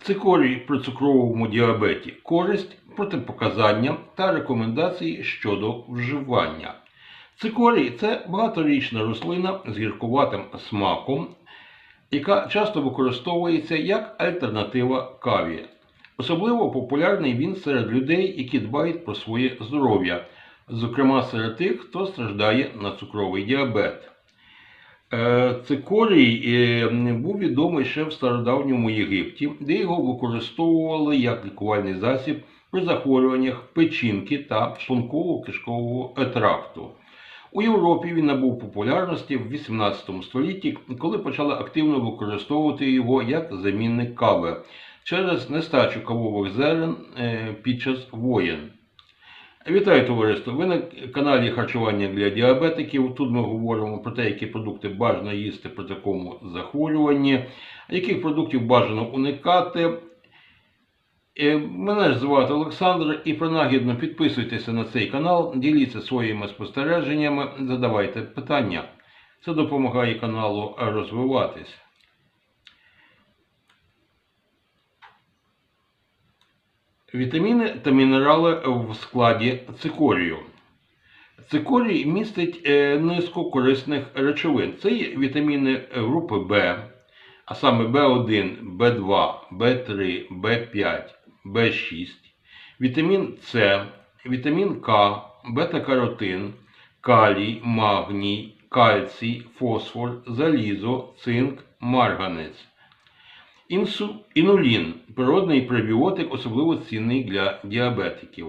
Цикорій при цукровому діабеті користь, протипоказання та рекомендації щодо вживання. Цикорій це багаторічна рослина з гіркуватим смаком, яка часто використовується як альтернатива каві. Особливо популярний він серед людей, які дбають про своє здоров'я, зокрема серед тих, хто страждає на цукровий діабет. Е, Цикорій е, був відомий ще в стародавньому Єгипті, де його використовували як лікувальний засіб при захворюваннях печінки та шлунково-кишкового тракту. У Європі він набув популярності в 18 столітті, коли почали активно використовувати його як замінник кави через нестачу кавових зерен е, під час воєн. Вітаю товариство! Ви на каналі Харчування для діабетиків. Тут ми говоримо про те, які продукти бажано їсти при такому захворюванні, яких продуктів бажано уникати. Е, Мене ж звати Олександр і принагідно підписуйтеся на цей канал, діліться своїми спостереженнями, задавайте питання. Це допомагає каналу розвиватись. Вітаміни та мінерали в складі цикорію. Цикорій містить е, низку корисних речовин. Це є вітаміни групи В, а саме В1, В2, В3, В5, В6, вітамін С, вітамін К, бета-каротин, калій, магній, кальцій, фосфор, залізо, цинк, марганець. Інсу... Інулін природний пребіотик, особливо цінний для діабетиків.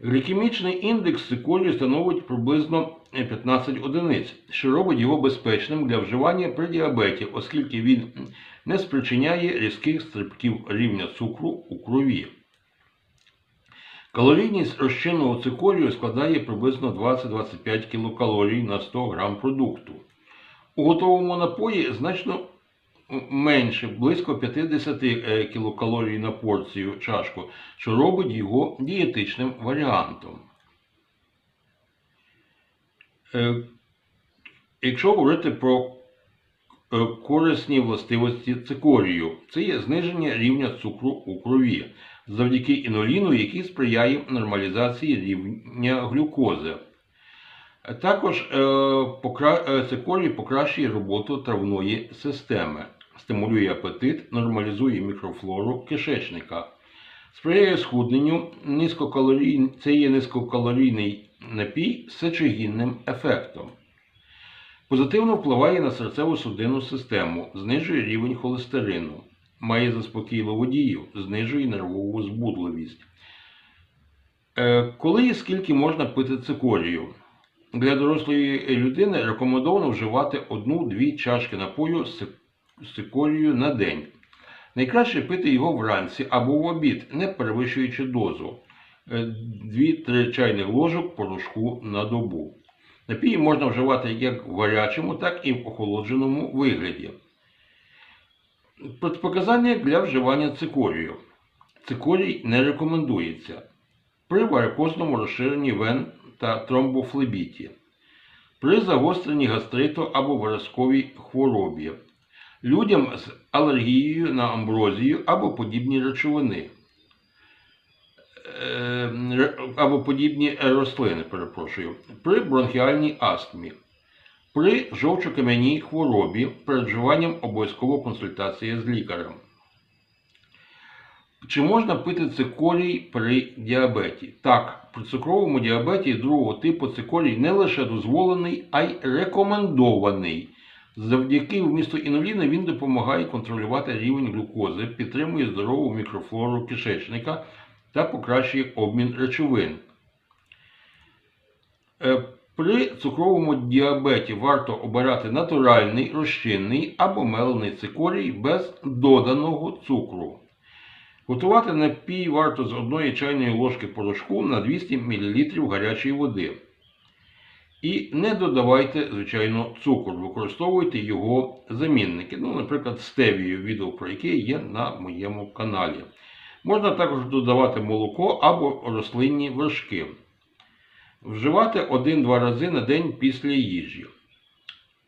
Глікемічний індекс циколію становить приблизно 15 одиниць, що робить його безпечним для вживання при діабеті, оскільки він не спричиняє різких стрибків рівня цукру у крові. Калорійність розчинного цикорію складає приблизно 20-25 кілокалорій на 100 грам продукту. У готовому напої значно менше, близько 50 е, кілокалорій на порцію чашку, що робить його дієтичним варіантом. Е, Якщо говорити про е, корисні властивості цикорію, це є зниження рівня цукру у крові завдяки іноліну, який сприяє нормалізації рівня глюкози. Також цикорій покращує роботу травної системи, стимулює апетит, нормалізує мікрофлору кишечника, сприяє схудненню, це є низькокалорійний напій з сечогінним ефектом. Позитивно впливає на серцево-судинну систему, знижує рівень холестерину, має заспокійливу дію, знижує нервову збудливість. Е, Коли і скільки можна пити цикорію? Для дорослої людини рекомендовано вживати одну-дві чашки напою з цикорію на день. Найкраще пити його вранці або в обід, не перевищуючи дозу 2-3 чайних ложок порошку на добу. Напій можна вживати як в гарячому, так і в охолодженому вигляді. Протипоказання для вживання цикорію. Цикорій не рекомендується при варикозному розширенні вен та тромбофлебіті, при загостренні гастриту або виразковій хворобі, людям з алергією на амброзію або подібні речовини, е, або подібні рослини, перепрошую, при бронхіальній астмі, при жовчокам'яній хворобі перед вживанням обов'язково консультація з лікарем. Чи можна пити цикорій при діабеті? Так, при цукровому діабеті другого типу цикорій не лише дозволений, а й рекомендований. Завдяки вмісту інуліна він допомагає контролювати рівень глюкози, підтримує здорову мікрофлору кишечника та покращує обмін речовин. Е, При цукровому діабеті варто обирати натуральний, розчинний або мелений цикорій без доданого цукру. Готувати напій варто з одної чайної ложки порошку на 200 мл гарячої води. І не додавайте, звичайно, цукор, використовуйте його замінники. Ну, наприклад, стевію, відео про яке є на моєму каналі. Можна також додавати молоко або рослинні вершки. Вживати 1-2 рази на день після їжі.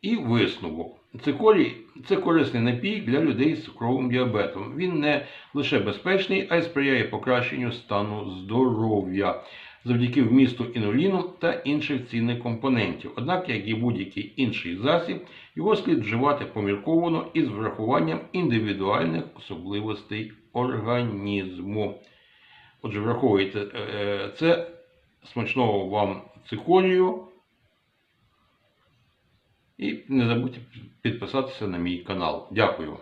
І висновок. Цикорій це корисний напій для людей з цукровим діабетом. Він не лише безпечний, а й сприяє покращенню стану здоров'я завдяки вмісту інуліну та інших цінних компонентів. Однак, як і будь-який інший засіб, його слід вживати помірковано і з врахуванням індивідуальних особливостей організму. Отже, враховуйте е, це смачного вам цикорію. І не забудьте підписатися на мій канал. Дякую.